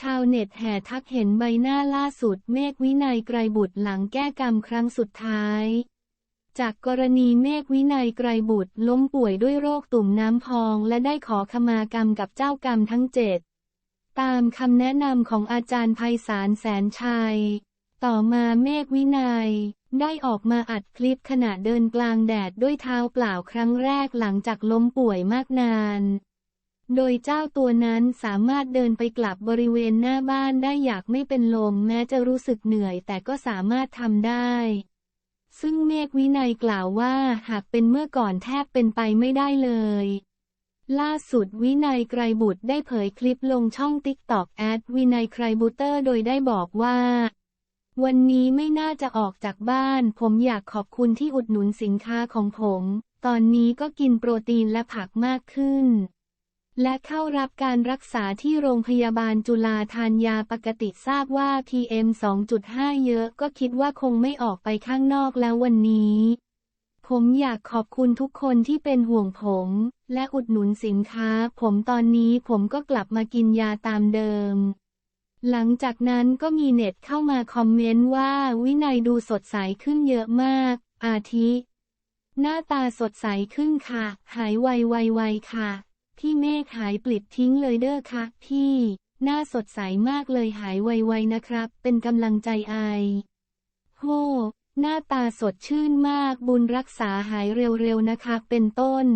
ชาวเน็ตแห่ทักเห็นใบหน้าล่าสุดเมฆวินัยไกรบุตรหลังแก้กรรมครั้งสุดท้าย จากกรณีเมฆวินัยไกรบุตรล้มป่วยด้วยโรคตุ่มน้ำพองและได้ขอขมากรรมกับเจ้ากรรมทั้งเจ็ด ตามคำแนะนำของอาจารย์ไพศาลแสนชัย ต่อมาเมฆวินัย ได้ออกมาอัดคลิปขณะเดินกลางแดดด้วยเท้าเปล่าครั้งแรกหลังจากล้มป่วยมากนาน โดยเจ้าตัวนั้นสามารถเดินไปกลับบริเวณหน้าบ้านได้อยากไม่เป็นลมแม้จะรู้สึกเหนื่อยแต่ก็สามารถทำได้ ซึ่งเมฆวินัยกล่าวว่าหากเป็นเมื่อก่อนแทบเป็นไปไม่ได้เลย ล่าสุดวินัยไกรบุตรได้เผยคลิปลงช่องติ๊กตอกแอดวินัยไกรบุตเตอร์โดยได้บอกว่า วันนี้ไม่น่าจะออกจากบ้าน ผมอยากขอบคุณที่อุดหนุนสินค้าของผม ตอนนี้ก็กินโปรตีนและผักมากขึ้น และเข้ารับการรักษาที่โรงพยาบาลจุฬาทานยาปกติทราบว่า PM 2.5 เยอะก็คิดว่าคงไม่ออกไปข้างนอกแล้ววันนี้ ผมอยากขอบคุณทุกคนที่เป็นห่วงผม และอุดหนุนสินค้า ผมตอนนี้ผมก็กลับมากินยาตามเดิม หลังจากนั้นก็มีเน็ตเข้ามาคอมเมนต์ว่า วินัยดูสดใสขึ้นเยอะมาก อาทิ หน้าตาสดใสขึ้นค่ะ หายไวไวไวค่ะ พี่เมฆหายปลิดทิ้งเลยเด้อค่ะพี่หน้าสดใสมากเลยหายไวๆนะครับ เป็นกำลังใจไอโฮหน้าตาสดชื่นมากบุญรักษาหายเร็วๆนะคะ เป็นต้น